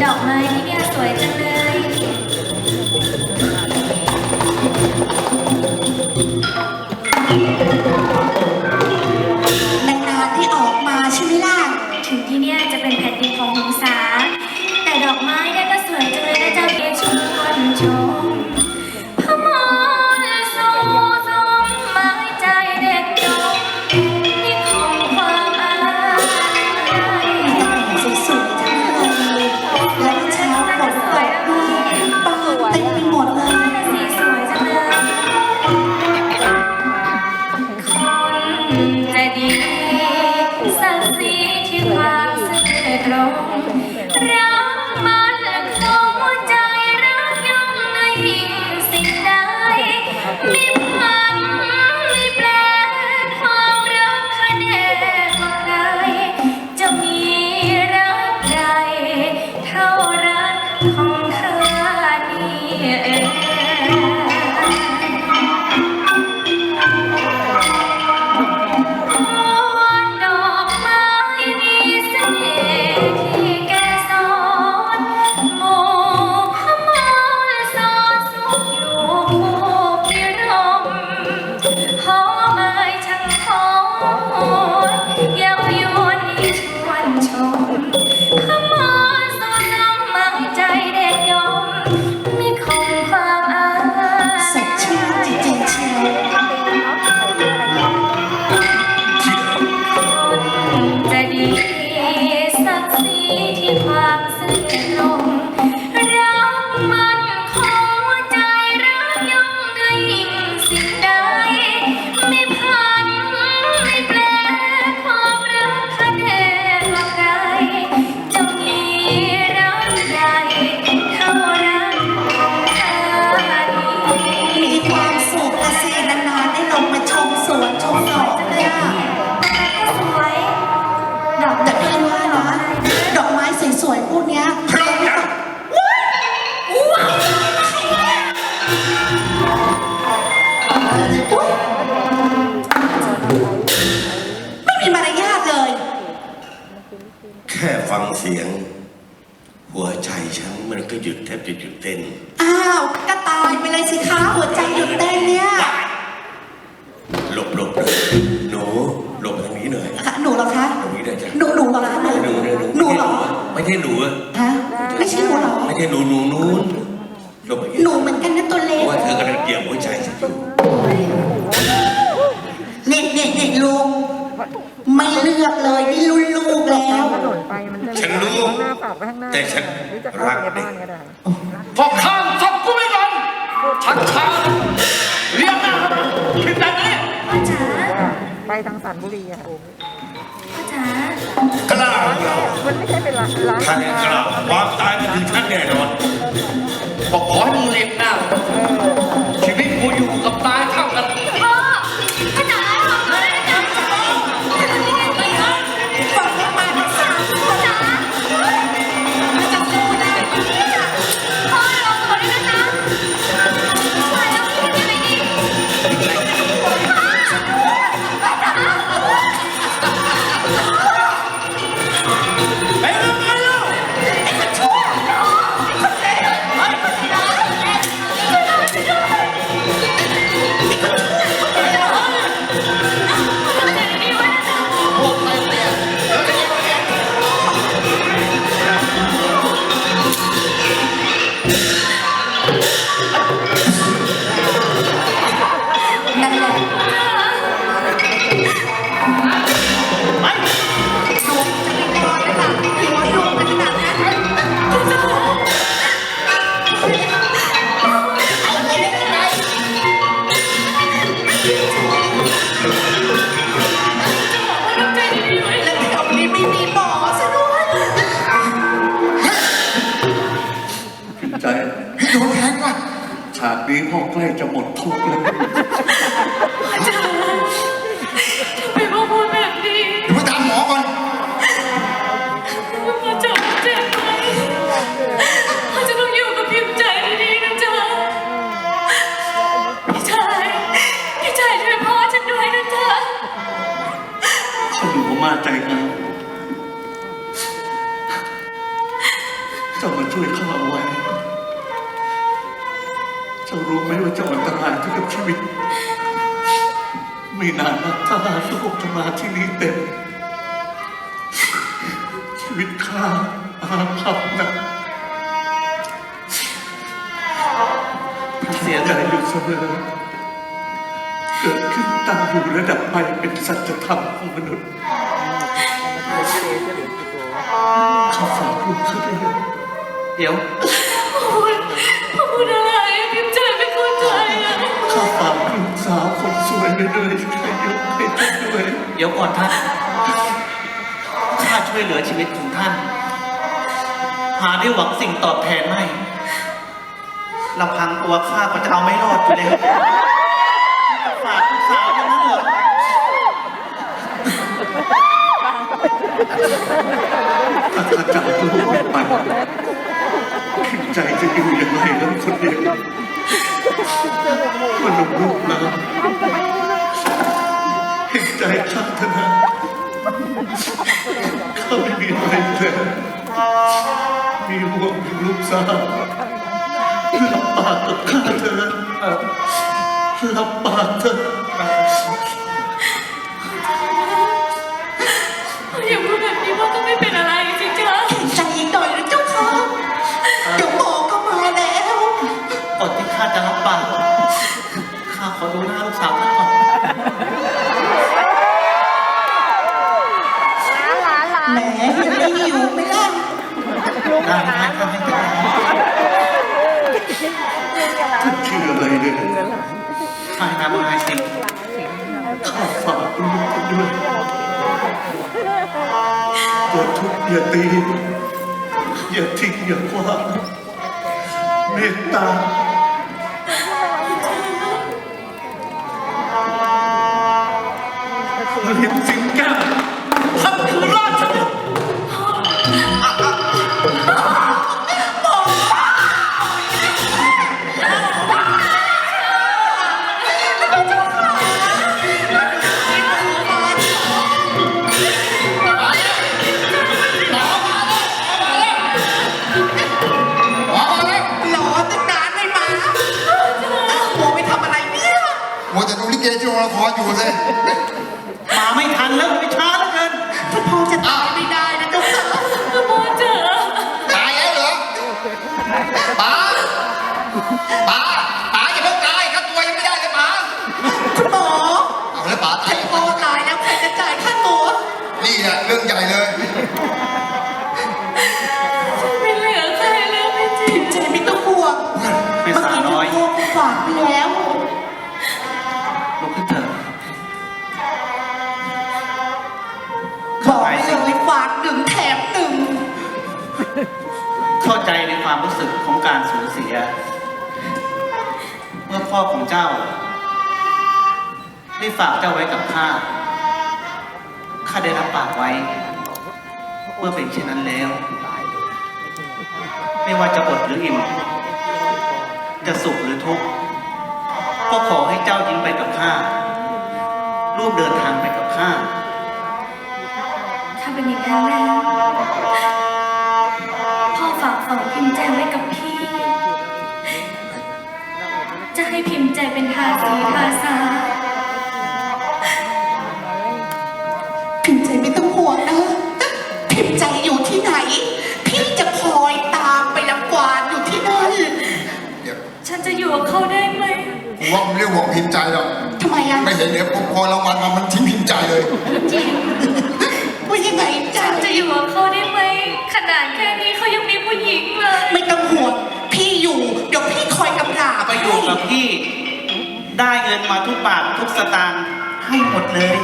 ดอกไม้ที่เนี่ยสวยจังเลยน ไม่มีมารยาทเลย แค่ฟังเสียง หัวใจฉันมันก็หยุดแทบจะหยุดเต้น อ้าวก็ตายไปเลยสิคะหัวใจหยุดเต้นเนี่ยหลบหลบเลยหนูหลบทางนี้หน่อยค่ะหนูเหรอคะตรงนี้ได้จ้ะหนูหนูเหรอคะหนูหนูเนี่ยหนูเหรอไม่ใช่หนูอะฮะไม่ใช่หนูเหรอไม่ใช่หนูหนูนู้นหลบไปหนูเหมือนกันนะตัวเพเล็กราะว่าเธอกำลังเหยียบหัวใจฉันอยู่เน็ตเน็ตเน็ตลุงไม่เลือกเลยนี่รุ่นลูกแล้ว ถนนไปมันจะฉันรู้ข้างหน้าฝากไว้ข้างหน้าแต่ฉันหรือจะเข้ารักไปในเด็กบ้านก็ได้ พอข้ามศพกูไม่ก่อนชักช้าเรียกหน้าขึ้นได้ไหมพ่อจ๋าไปทางสันบุรีอะค่ะพ่อจ๋ากล้าเรามันไม่ใช่เป็นร้านร้าน ท่านกล้าความตายมันถึงท่านแน่นอนบ ฉากนี้พ่อใกล้จะหมดทุกข์แล้ว ไหมว่าเจ้าอันตรายถึงกับชีวิต ไม่นานนักทหารทุกคนจะมาที่นี่เต็ม ชีวิตข้าอาภัพนะเสียใจอยู่เสมอเกิดขึ้นตั้งอยู่ระดับไปเป็นสัจธรรมของมนุษย์ข้าฝากลูกข้าด้วยเดี๋ยว พูดพูดอะไร วคนสวยไปด้วยใครยกให้ท่วยเดี๋ยวก่อนท่าน ข้าช่วยเหลือชีวิตของท่าน หาได้หวังสิ่งตอบแทนไม่ลำพังตัวข้าก็จะเอาไม่รอดอยู่แล้วฝากลูกสาวอย่างนั้นเหรอถ้าข้าจากลูกไปขึ้นใจจะอยู่ มีอะไรแล้วมีห่วงถึงลูกสาวรับปากกับข้าเถอะรับปากเถอะอย่าพูดแบบนี้พ่อก็ไม่เป็นอะไรจริงจ้ะใจอีกหน่อยนะเจ้าค่ะเดี๋ยวหมอก็มาแล้วก่อนที่ข้าจะรับปากข้าขอดูหน้าลูกสาวท่านก่อน แหมยัง ไม่หิวไหมล่ะได้ได้ข้าให้ได้ท่านชื่ออะไรเนี่ยข้าให้น้ำมือให้สิข้าฝากลูกคนด้วยอย่าทุบอย่าตีอย่าทิ้งอย่าขว้างเมตตาเรียนสิงแก้ว ท่านคือราชบุตรรอตั้งนานไม่มาหมอไปทำอะไรเนี่ย มัวแต่ดูลิเกที่โรงละครอยู่สิมาไม่ทันแล้วไม่ช้าแล้วเกินถ้าพ่อจะตายไม่ได้นะเจ้าค่ะพ่อเจอตายแล้วเหรอป๋าป๋าป๋าอย่าเพิ่งตายครับตัวยังไม่ได้เลยป๋าคุณหมอเอาแล้วป๋าตายถ้าพ่อตายแล้วใครจะจ่ายค่าตัวนี่แหละเรื่องใหญ่เลยไม่เหลือใครแล้วไม่จริงเจไม่ต้องห่วงไม่เมื่อสาวกี้น้อยพ่อก็ฝากไปแล้วลุกขึ้น เข้าใจในความรู้สึกของการสูญเสีย เมื่อพ่อของเจ้า ได้ฝากเจ้าไว้กับข้า ข้าได้รับปากไว้ เมื่อเป็นเช่นนั้นแล้ว ไม่ว่าจะอดหรืออิ่ม จะสุขหรือทุกข์ ก็ขอให้เจ้ายิ้มไปกับข้า ร่วมเดินทางไปกับข้า ถ้าเป็นอย่างนั้นแล้วาสีทาสาพิมพ์ใจไม่ต้องห่วงนะพิมพ์ใจอยู่ที่ไหน พี่จะคอยตามไปรังควานอยู่ที่นั่นเดี๋ยวฉันจะอยู่กับเขาได้ไหมผมว่ามันเรื่องของพิมพ์ใจหรอกทำไมอะไม่เห็นเดี๋ยวพอรางวัลมามันทิ้งพิมพ์ใจเลยจริงว่ายังไงจ้าฉันจะอยู่กับเขาได้ไหม มาทุกบาททุกสตางค์ให้หมดเลย